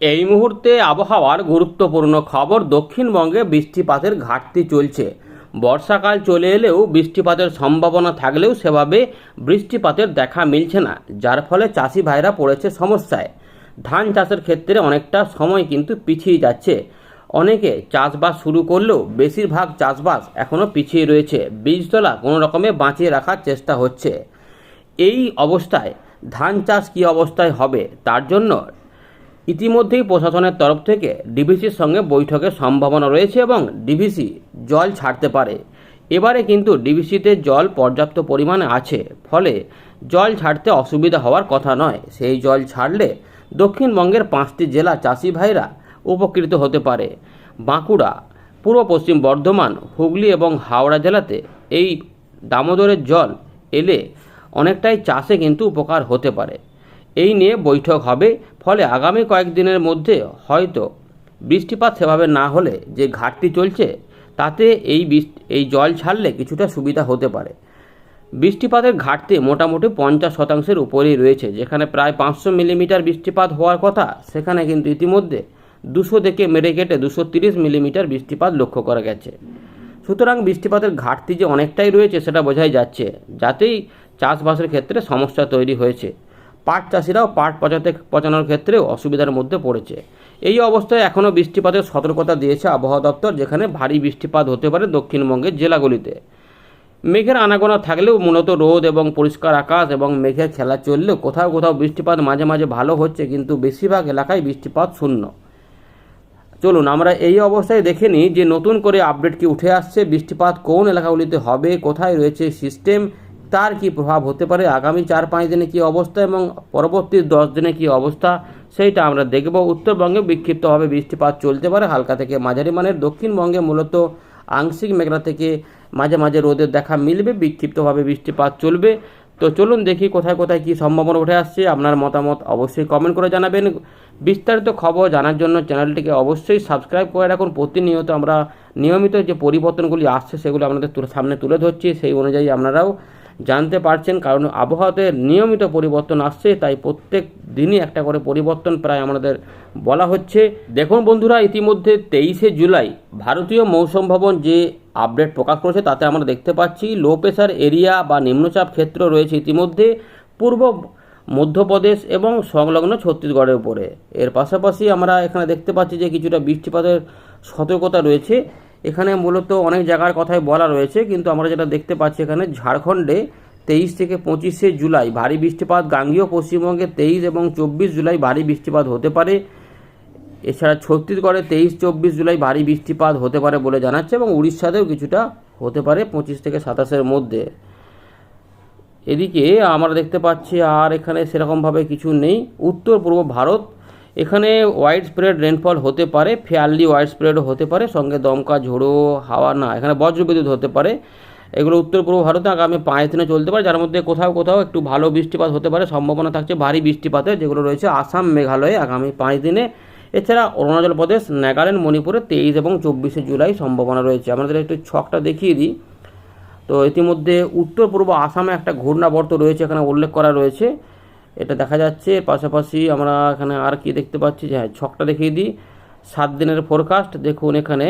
এই মুহূর্তে আবহাওয়ার গুরুত্বপূর্ণ খবর দক্ষিণবঙ্গে বৃষ্টিপাতের ঘাটতি চলছে। বর্ষাকাল চলে এলেও বৃষ্টিপাতের সম্ভাবনা থাকলেও সেভাবে বৃষ্টিপাতের দেখা মিলছে না, যার ফলে চাষি ভাইরা পড়েছে সমস্যায়। ধান চাষের ক্ষেত্রে অনেকটা সময় কিন্তু পিছিয়ে যাচ্ছে। অনেকে চাষবাস শুরু করলেও বেশিরভাগ চাষবাস এখনও পিছিয়ে রয়েছে। বীজতলা কোনো রকমে বাঁচিয়ে রাখার চেষ্টা হচ্ছে। এই অবস্থায় ধান চাষ কী অবস্থায় হবে, তার জন্য ইতিমধ্যেই প্রশাসনের তরফ থেকে ডিভিসির সঙ্গে বৈঠকের সম্ভাবনা রয়েছে এবং ডিভিসি জল ছাড়তে পারে। এবারে কিন্তু ডিভিসিতে জল পর্যাপ্ত পরিমাণে আছে, ফলে জল ছাড়তে অসুবিধা হওয়ার কথা নয়। সেই জল ছাড়লে দক্ষিণবঙ্গের পাঁচটি জেলা চাষি ভাইরা উপকৃত হতে পারে। বাঁকুড়া, পূর্ব পশ্চিম বর্ধমান, হুগলি এবং হাওড়া জেলাতে এই দামোদরের জল এলে অনেকটাই চাষে কিন্তু উপকার হতে পারে। এই নিয়ে বৈঠক হবে। ফলে আগামী কয়েকদিনের মধ্যে হয়তো বৃষ্টিপাত সেভাবে না হলে যে ঘাটতি চলছে, তাতে এই এই জল ছাড়লে কিছুটা সুবিধা হতে পারে। বৃষ্টিপাতের ঘাটতি মোটামুটি পঞ্চাশ শতাংশের উপরেই রয়েছে। যেখানে প্রায় পাঁচশো মিলিমিটার বৃষ্টিপাত হওয়ার কথা, সেখানে কিন্তু ইতিমধ্যে দুশো থেকে মেরে কেটে দুশো তিরিশ মিলিমিটার বৃষ্টিপাত লক্ষ্য করা গেছে। সুতরাং বৃষ্টিপাতের ঘাটতি যে অনেকটাই রয়েছে, সেটা বোঝাই যাচ্ছে। যাতেই চাষবাসের ক্ষেত্রে সমস্যা তৈরি হয়েছে। পাট চাষিরাও পাট পচাতে পচানোর ক্ষেত্রে অসুবিধার মধ্যে পড়েছে। এই অবস্থায় এখনও বৃষ্টিপাতের সতর্কতা দিয়েছে আবহাওয়া দপ্তর, যেখানে ভারী বৃষ্টিপাত হতে পারে দক্ষিণবঙ্গের জেলাগুলিতে। মেঘের আনাগোনা থাকলেও মূলত রোদ এবং পরিষ্কার আকাশ এবং মেঘের খেলা চললেও কোথাও কোথাও বৃষ্টিপাত মাঝে মাঝে ভালো হচ্ছে, কিন্তু বেশিরভাগ এলাকায় বৃষ্টিপাত শূন্য। চলুন, আমরা এই অবস্থায় দেখে নিই যে নতুন করে আপডেট কি উঠে আসছে, বৃষ্টিপাত কোন এলাকাগুলিতে হবে, কোথায় রয়েছে সিস্টেম তার কি প্রভাব হতে পারে? আগামী চার পাঁচ দিনে কি অবস্থা এবং পরবর্তী দশ দিনে কি অবস্থা? সেইটা আমরা দেখব। উত্তরবঙ্গে বিক্ষিপ্তভাবে বৃষ্টিপাত চলতে পারে। হালকা থেকে মাঝারি মানের দক্ষিণবঙ্গে মূলত আংশিক মেঘলা থেকে মাঝে মাঝে রোদের দেখা মিলবে। বিক্ষিপ্তভাবে বৃষ্টিপাত চলবে। তো চলুন দেখি কোথায় কোথায় কী সম্ভাবনা উঠে আসছে। আপনার মতামত অবশ্যই কমেন্ট করে জানাবেন। বিস্তারিত খবর জানার জন্য চ্যানেলটিকে অবশ্যই সাবস্ক্রাইব করে রাখুন। প্রতিনিয়ত আমরা নিয়মিত যে পরিবর্তনগুলি আসছে, সেগুলো আপনাদের সামনে তুলে ধরছি। সেই অনুযায়ী আপনারাও জানতে পারছেন, কারণ আবহাওয়াতে নিয়মিত পরিবর্তন আসছে, তাই প্রত্যেক দিনই একটা করে পরিবর্তন প্রায় আমাদের বলা হচ্ছে। দেখুন বন্ধুরা, ইতিমধ্যে তেইশে জুলাই ভারতীয় মৌসুম ভবন যে আপডেট প্রকাশ করেছে, তাতে আমরা দেখতে পাচ্ছি লো প্রেশার এরিয়া বা নিম্নচাপ ক্ষেত্র রয়েছে ইতিমধ্যে পূর্ব মধ্যপ্রদেশ এবং সংলগ্ন ছত্তিশগড়ের উপরে। এর পাশাপাশি আমরা এখানে দেখতে পাচ্ছি যে কিছুটা বৃষ্টিপাতের সতর্কতা রয়েছে। এখানে মূলত অনেক জায়গার কথাই বলা রয়েছে, কিন্তু আমরা যেটা দেখতে পাচ্ছি এখানে ঝাড়খণ্ডে তেইশ থেকে পঁচিশে জুলাই ভারী বৃষ্টিপাত, গাঙ্গীয় পশ্চিমবঙ্গে তেইশ এবং চব্বিশ জুলাই ভারী বৃষ্টিপাত হতে পারে। এছাড়া ছত্তিশগড়ে তেইশ, চব্বিশ জুলাই ভারী বৃষ্টিপাত হতে পারে বলে জানাচ্ছে এবং উড়িষ্যাতেও কিছুটা হতে পারে পঁচিশ থেকে সাতাশের মধ্যে। এদিকে আমরা দেখতে পাচ্ছি আর এখানে সেরকমভাবে কিছু নেই। উত্তর পূর্ব ভারত এখানে ওয়াইড স্প্রেড রেনফল হতে পারে ফেয়ারলি ওয়াইড স্প্রেডও হতে পারে, সঙ্গে দমকা ঝোড়ো, হাওয়া না, এখানে বজ্রবিদ্যুৎ হতে পারে। এগুলো উত্তর পূর্ব ভারতে আগামী পাঁচ দিনে চলতে পারে, যার মধ্যে কোথাও কোথাও একটু ভালো বৃষ্টিপাত হতে পারে, সম্ভাবনা থাকছে ভারী বৃষ্টিপাতের যেগুলো রয়েছে আসাম, মেঘালয়ে আগামী পাঁচ দিনে। এছাড়া অরুণাচল প্রদেশ, নাগাল্যান্ড, মণিপুরে তেইশ এবং চব্বিশে জুলাই সম্ভাবনা রয়েছে। আমাদের একটু ছকটা দেখিয়ে দিই। তো ইতিমধ্যে উত্তর পূর্ব আসামে একটা ঘূর্ণাবর্ত রয়েছে, এখানে উল্লেখ করা রয়েছে। এটা দেখা যাচ্ছে। পাশাপাশি আমরা এখানে আর কি দেখতে পাচ্ছি যে হ্যাঁ ছকটা দেখিয়ে দিই। সাত দিনের ফোরকাস্ট দেখুন এখানে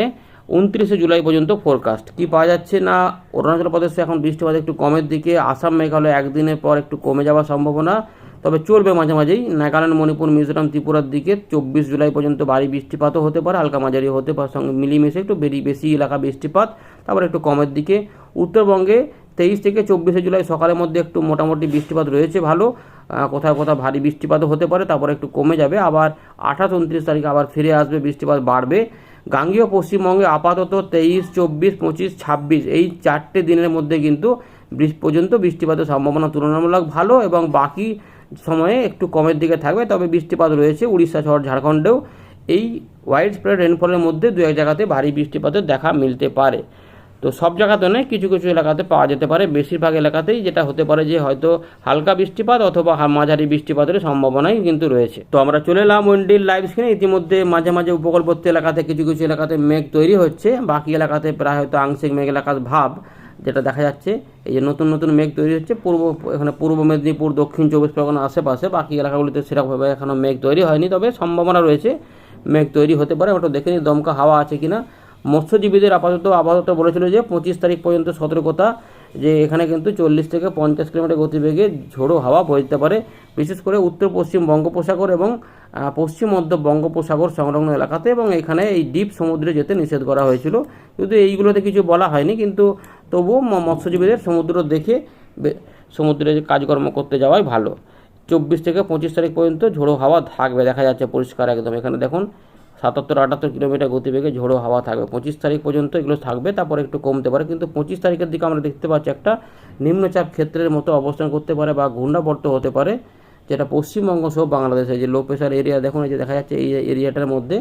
উনত্রিশে জুলাই পর্যন্ত ফোরকাস্ট কি পাওয়া যাচ্ছে না? অরুণাচল প্রদেশে এখন বৃষ্টিপাত একটু কমের দিকে। আসাম, মেঘালয় একদিনের পর একটু কমে যাওয়ার সম্ভাবনা। তবে চলবে মাঝে মাঝেই। নাগাল্যান্ড, মণিপুর, মিজোরাম, ত্রিপুরার দিকে চব্বিশ জুলাই পর্যন্ত ভারী বৃষ্টিপাতও হতে পারে। হালকা মাঝারি হতে পারে। সঙ্গে মিলিমিশে একটু বেরি, বেশি এলাকা বৃষ্টিপাত, তারপর একটু কমের দিকে। উত্তরবঙ্গে তেইশ থেকে চব্বিশে জুলাই সকালের মধ্যে একটু মোটামুটি বৃষ্টিপাত রয়েছে ভালো। কোথাও কোথাও ভারী বৃষ্টিপাতও হতে পারে, তারপর একটু কমে যাবে। আবার আঠাশ উনত্রিশ তারিখে আবার ফিরে আসবে, বৃষ্টিপাত বাড়বে। গাঙ্গীয় পশ্চিমবঙ্গে আপাতত তেইশ, চব্বিশ, পঁচিশ, ছাব্বিশ এই চারটে দিনের মধ্যে কিন্তু পর্যন্ত বৃষ্টিপাতের সম্ভাবনা তুলনামূলক ভালো এবং বাকি সময়ে একটু কমের দিকে থাকবে। তবে বৃষ্টিপাত রয়েছে উড়িষ্যা শহর, ঝাড়খণ্ডেও। এই ওয়াইড স্প্রেড রেনফলের মধ্যে দু এক জায়গাতে ভারী বৃষ্টিপাতের দেখা মিলতে পারে। তো সব জায়গাতে নয়, কিছু কিছু এলাকাতে পাওয়া যেতে পারে। বেশিরভাগ এলাকাতেই যেটা হতে পারে যে হয়তো হালকা বৃষ্টিপাত অথবা মাঝারি বৃষ্টিপাতের সম্ভাবনাই কিন্তু রয়েছে। তো আমরা চলে এলাম উইন্ডিল লাইভ স্ক্রিনে। ইতিমধ্যে মাঝে মাঝে উপকূলবর্তী এলাকাতে কিছু কিছু এলাকাতে মেঘ তৈরি হচ্ছে। বাকি এলাকাতে প্রায় হয়তো আংশিক মেঘ এলাকার ভাব যেটা দেখা যাচ্ছে। এই যে নতুন নতুন মেঘ তৈরি হচ্ছে। পূর্ব, এখানে পূর্ব মেদিনীপুর, দক্ষিণ চব্বিশ পরগনা আশেপাশে। বাকি এলাকাগুলিতে সেরকমভাবে এখনও মেঘ তৈরি হয়নি। তবে সম্ভাবনা রয়েছে মেঘ তৈরি হতে পারে। আমরা দেখে নিই দমকা হাওয়া আছে কিনা। মৎস্যজীবীদের আপাতত আপাতত বলেছিল যে পঁচিশ তারিখ পর্যন্ত সতর্কতা, যে এখানে কিন্তু চল্লিশ থেকে পঞ্চাশ কিলোমিটার গতিবেগে ঝোড়ো হাওয়া বইতে পারে। বিশেষ করে উত্তর, পশ্চিম বঙ্গোপসাগর এবং পশ্চিম, মধ্য বঙ্গোপসাগর সংলগ্ন এলাকাতে এবং এখানে এই দ্বীপ সমুদ্রে যেতে নিষেধ করা হয়েছিল। কিন্তু এইগুলোতে কিছু বলা হয়নি, কিন্তু তবুও মৎস্যজীবীদের সমুদ্র দেখে সমুদ্রে কাজকর্ম করতে যাওয়াই ভালো। চব্বিশ থেকে পঁচিশ তারিখ পর্যন্ত ঝোড়ো হাওয়া থাকবে, দেখা যাচ্ছে পরিষ্কার একদম। এখানে দেখুন সাতাত্তর আটাত্তর কিলোমিটার গতিবেগে ঝোড়ো হাওয়া থাকবে। পঁচিশ তারিখ পর্যন্ত এগুলো থাকবে, তারপরে একটু কমতে পারে। কিন্তু পঁচিশ তারিখের দিকে আমরা দেখতে পাচ্ছি একটা নিম্নচাপ ক্ষেত্রের মতো অবস্থান করতে পারে বা ঘূর্ণাবর্ত হতে পারে, যেটা পশ্চিমবঙ্গ সহ বাংলাদেশে যে লো প্রেশার এরিয়া দেখুন যে দেখা যাচ্ছে এই এরিয়াটার মধ্যে।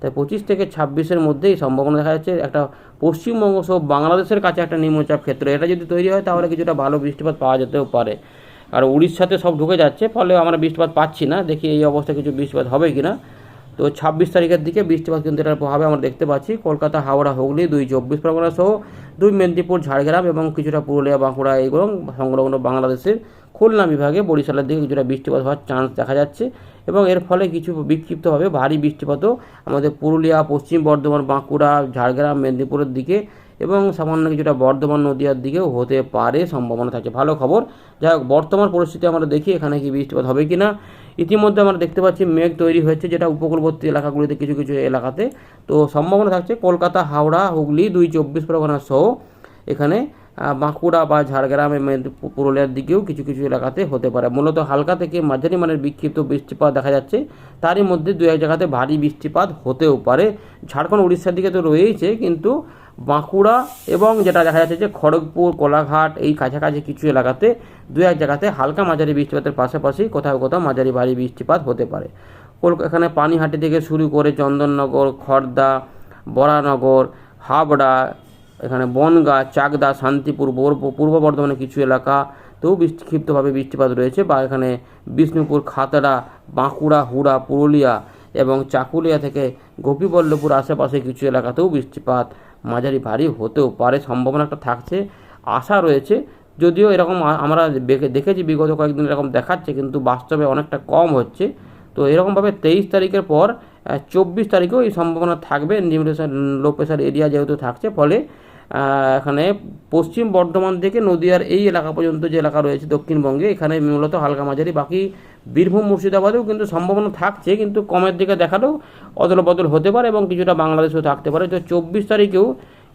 তাই পঁচিশ থেকে ছাব্বিশের মধ্যে এই সম্ভাবনা দেখা যাচ্ছে একটা পশ্চিমবঙ্গ সহ বাংলাদেশের কাছে একটা নিম্নচাপ ক্ষেত্র। এটা যদি তৈরি হয়, তাহলে কিছুটা ভালো বৃষ্টিপাত পাওয়া যেতেও পারে। আর উড়িষ্যাতে সব ঢুকে যাচ্ছে, ফলে আমরা বৃষ্টিপাত পাচ্ছি না। দেখি এই অবস্থায় কিছু বৃষ্টিপাত হবে কি না তো ছাব্বিশ তারিখের দিকে বৃষ্টিপাত কিন্তু এটার প্রভাবে আমরা দেখতে পাচ্ছি। কলকাতা, হাওড়া, হুগলি দুই চব্বিশ পরগনা সহ দুই মেদিনীপুর, ঝাড়গ্রাম এবং কিছুটা পুরুলিয়া, বাঁকুড়া এবং সংলগ্ন বাংলাদেশের খুলনা বিভাগে বরিশালের দিকে কিছুটা বৃষ্টিপাত হওয়ার চান্স দেখা যাচ্ছে এবং এর ফলে কিছু বিক্ষিপ্তভাবে ভারী বৃষ্টিপাতও আমাদের পুরুলিয়া, পশ্চিম বর্ধমান, বাঁকুড়া, ঝাড়গ্রাম, মেদিনীপুরের দিকে এবং সামান্য কিছুটা বর্ধমান নদীয়ার দিকেও হতে পারে সম্ভাবনা থাকে ভালো খবর, যাই হোক, বর্তমান পরিস্থিতি আমরা দেখি এখানে কি বৃষ্টিপাত হবে কি না ইতিমধ্যে আমরা দেখতে পাচ্ছি মেঘ তৈরি হয়েছে যেটা উপকূলবর্তী এলাকাগুলিতে কিছু কিছু এলাকাতে। তো সম্ভাবনা থাকছে কলকাতা, হাওড়া, হুগলি, দুই চব্বিশ পরগনা সহ এখানে বাঁকুড়া বা ঝাড়গ্রাম পুরুলিয়ার দিকেও কিছু কিছু এলাকাতে হতে পারে। মূলত হালকা থেকে মাঝারি মানের বিক্ষিপ্ত বৃষ্টিপাত দেখা যাচ্ছে। তারই মধ্যে দু এক জায়গাতে ভারী বৃষ্টিপাত হতেও পারে। ঝাড়খণ্ড, উড়িষ্যার দিকে তো রয়েইছে, কিন্তু বাঁকুড়া এবং যেটা দেখা যাচ্ছে যে খড়গপুর, কোলাঘাট এই কাছাকাছি কিছু এলাকাতে দু এক জায়গাতে হালকা মাঝারি বৃষ্টিপাতের পাশাপাশি কোথাও কোথাও মাঝারি ভারী বৃষ্টিপাত হতে পারে। এখানে পানিহাটি থেকে শুরু করে চন্দননগর খড়দা বরানগর, হাবড়া, এখানে বনগাঁ, চাকদা, শান্তিপুর পূর্ব বর্ধমানের কিছু এলাকাতেও বিক্ষিপ্তভাবে বৃষ্টিপাত রয়েছে বা এখানে বিষ্ণুপুর, খাতড়া, বাঁকুড়া, হুড়া, পুরুলিয়া এবং চাকুলিয়া থেকে গোপীবল্লভপুর আশেপাশে কিছু এলাকাতেও বৃষ্টিপাত মাঝারি ভারী হতেও পারে, সম্ভাবনা একটা থাকছে, আশা রয়েছে। যদিও এরকম আমরা দেখে- দেখেছি বিগত কয়েকদিন এরকম দেখাচ্ছে, কিন্তু বাস্তবে অনেকটা কম হচ্ছে। তো এরকমভাবে তেইশ তারিখের পর চব্বিশ তারিখেও এই সম্ভাবনা থাকবে নিম্ন লো প্রেশার এরিয়া যেহেতু থাকছে, ফলে এখানে পশ্চিম বর্ধমান থেকে নদিয়ার এই এলাকা পর্যন্ত যে এলাকা রয়েছে দক্ষিণবঙ্গে, এখানে মূলত হালকা মাঝারি, বাকি বীরভূম, মুর্শিদাবাদেও কিন্তু সম্ভাবনা থাকছে, কিন্তু কমের দিকে দেখালেও অদল বদল হতে পারে এবং কিছুটা বাংলাদেশেও থাকতে পারে। তো চব্বিশ তারিখেও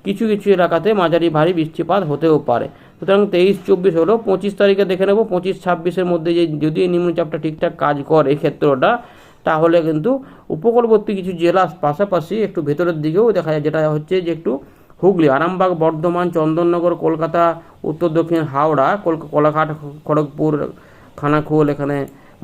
কিছু কিছু এলাকাতে মাঝারি ভারী বৃষ্টিপাত হতেও পারে। সুতরাং তেইশ, চব্বিশ হলো, পঁচিশ তারিখে দেখে নেব, পঁচিশ, ছাব্বিশের মধ্যে যে যদি এই নিম্নচাপটা ঠিকঠাক কাজ করে ক্ষেত্রটা, তাহলে কিন্তু উপকূলবর্তী কিছু জেলার পাশাপাশি একটু ভেতরের দিকেও দেখা যায়, যেটা হচ্ছে যে একটু হুগলি, আরামবাগ, বর্ধমান, চন্দননগর, কলকাতা, উত্তর দক্ষিণ, হাওড়া কোলাঘাট, খড়গপুর, খানাখোল, এখানে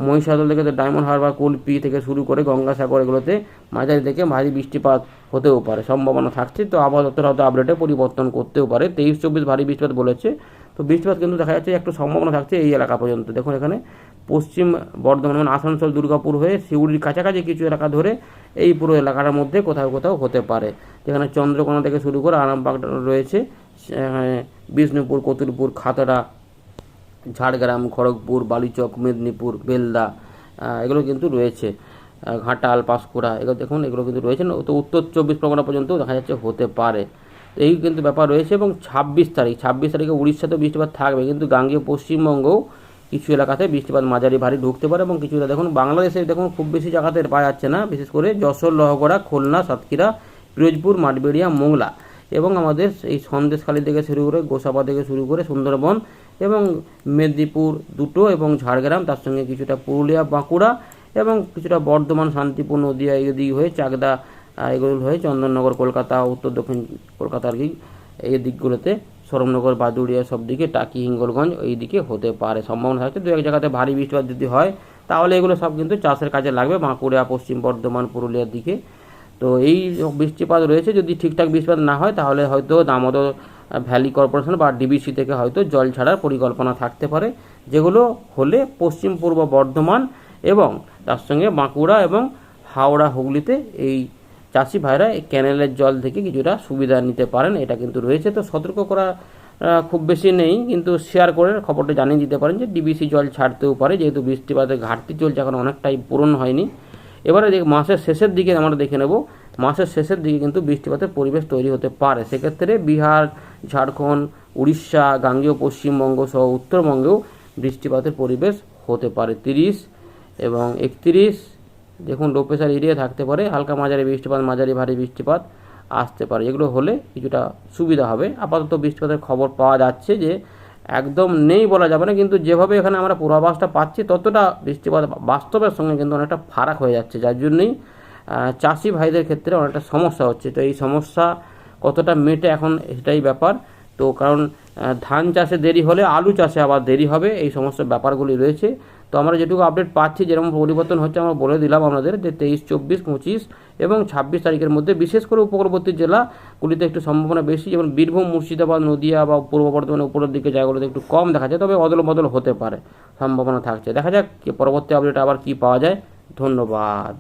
মহিষাদল থেকে ডায়মন্ড হারবার, কুলপি থেকে শুরু করে গঙ্গাসাগর এগুলোতে মাঝারি থেকে ভারী বৃষ্টিপাত হতেও পারে, সম্ভাবনা থাকছে। তো আবহাওয়া দপ্তর হয়তো আপডেটে পরিবর্তন করতেও পারে। তেইশ, চব্বিশ ভারী বৃষ্টিপাত বলেছে। তো বৃষ্টিপাত কিন্তু দেখা যাচ্ছে একটু সম্ভাবনা থাকছে এই এলাকা পর্যন্ত। দেখুন এখানে পশ্চিম বর্ধমান মানে আসানসোল, দুর্গাপুর হয়ে শিউড়ির কাছাকাছি কিছু এলাকা ধরে এই পুরো এলাকাটার মধ্যে কোথাও কোথাও হতে পারে। যেখানে চন্দ্রকোনা থেকে শুরু করে আরামবাগ রয়েছে বিষ্ণুপুর, কতুলপুর, খাতড়া, ঝাড়গ্রাম, খড়গপুর, বালিচক, মেদিনীপুর, বেলদা এগুলো কিন্তু রয়েছে। ঘাটাল, পাঁশকুড়া, এগুলো দেখুন, এগুলো কিন্তু রয়েছে। তো উত্তর চব্বিশ পরগনা পর্যন্ত দেখা যাচ্ছে হতে পারে। এই কিন্তু ব্যাপার রয়েছে এবং ছাব্বিশ তারিখ, ছাব্বিশ তারিখে উড়িষ্যাতেও বৃষ্টিপাত থাকবে, কিন্তু গাঙ্গেয় পশ্চিমবঙ্গও কিছু এলাকাতে বৃষ্টিপাত মাঝারি ভারী ঢুকতে পারে এবং কিছুটা দেখুন বাংলাদেশে দেখুন খুব বেশি জায়গাতে পাওয়া যাচ্ছে না, বিশেষ করে যশোর, লহগড়া, খুলনা, সাতক্ষীরা, পিরোজপুর, মাঠবেড়িয়া, মোংলা এবং আমাদের এই সন্দেশখালী থেকে শুরু করে গোসাবা থেকে শুরু করে সুন্দরবন এবং মেদিনীপুর দুটো এবং ঝাড়গ্রাম, তার সঙ্গে কিছুটা পুরুলিয়া, বাঁকুড়া এবং কিছুটা বর্ধমান, শান্তিপুর, নদীয়া এদিক হয়ে চাকদা এগুলো হয়ে চন্দননগর, কলকাতা, উত্তর দক্ষিণ কলকাতা আর কি এই দিকগুলোতে সরমনগর, বাদুড়িয়া সব দিকে টাকি, হিঙ্গলগঞ্জ এই দিকে হতে পারে। সম্ভাবনা থাকছে দু এক জায়গাতে ভারী বৃষ্টিপাত যদি হয়, তাহলে এগুলো সব কিন্তু চাষের কাজে লাগবে বাঁকুড়া, পশ্চিম বর্ধমান, পুরুলিয়ার দিকে। তো এই বৃষ্টিপাত রয়েছে, যদি ঠিকঠাক বৃষ্টিপাত না হয়, তাহলে হয়তো দামোদর ভ্যালি কর্পোরেশন বা ডিবিসি থেকে হয়তো জল ছাড়ার পরিকল্পনা থাকতে পারে। যেগুলো হলে পশ্চিম, পূর্ব বর্ধমান এবং তার সঙ্গে বাঁকুড়া এবং হাওড়া, হুগলিতে এই চাষি ভাইরা এই ক্যানেলের জল থেকে কিছুটা সুবিধা নিতে পারেন, এটা কিন্তু রয়েছে। তো সতর্ক করা খুব বেশি নেই, কিন্তু শেয়ার করে খবরটা জানিয়ে দিতে পারেন যে ডিবিসি জল ছাড়তেও পারে, যেহেতু বৃষ্টিপাতের ঘাটতি চলছে, এখন অনেকটাই পূরণ হয়নি। এবারে দেখ, মাসের শেষের দিকে আমরা দেখে নেব, মাসের শেষের দিকে কিন্তু বৃষ্টিপাতের পরিবেশ তৈরি হতে পারে। সেক্ষেত্রে বিহার, ঝাড়খণ্ড, উড়িষ্যা, গাঙ্গেয় পশ্চিমবঙ্গ সহ উত্তরবঙ্গেও বৃষ্টিপাতের পরিবেশ হতে পারে। তিরিশ এবং একত্রিশ দেখুন লো প্রেশার এরিয়া থাকতে পারে, হালকা মাঝারি বৃষ্টিপাত, মাঝারি ভারী বৃষ্টিপাত আসতে পারে। এগুলো হলে কিছুটা সুবিধা হবে। আপাতত বৃষ্টিপাতের খবর পাওয়া যাচ্ছে যে একদম নেই বলা যাবে না, কিন্তু যেভাবে এখানে আমরা পূর্বাভাসটা পাচ্ছি, ততটা বৃষ্টিপাত বাস্তবের সঙ্গে কিন্তু অনেকটা ফারাক হয়ে যাচ্ছে। যার জন্যই চাষি ভাইদের ক্ষেত্রে অনেকটা সমস্যা হচ্ছে। তো এই সমস্যা কতটা মেটে এখন সেটাই ব্যাপার। তো কারণ ধান চাষে দেরি হলে আলু চাষে আবার দেরি হবে। এই সমস্ত ব্যাপারগুলি রয়েছে। তো আমরা যেটুকু আপডেট পাচ্ছি, যেরকম পরিবর্তন হচ্ছে, আমরা বলে দিলাম আপনাদের যে তেইশ, চব্বিশ, পঁচিশ এবং ছাব্বিশ তারিখের মধ্যে বিশেষ করে উপকূলবর্তী জেলাগুলিতে একটু সম্ভাবনা বেশি, যেমন বীরভূম, মুর্শিদাবাদ, নদিয়া বা পূর্ব বর্ধমানের উপরের দিকে জায়গাগুলোতে একটু কম দেখা যায়, তবে অদল বদল হতে পারে, সম্ভাবনা থাকছে। দেখা যাক পরবর্তী আপডেট আবার কি পাওয়া যায়। ধন্যবাদ।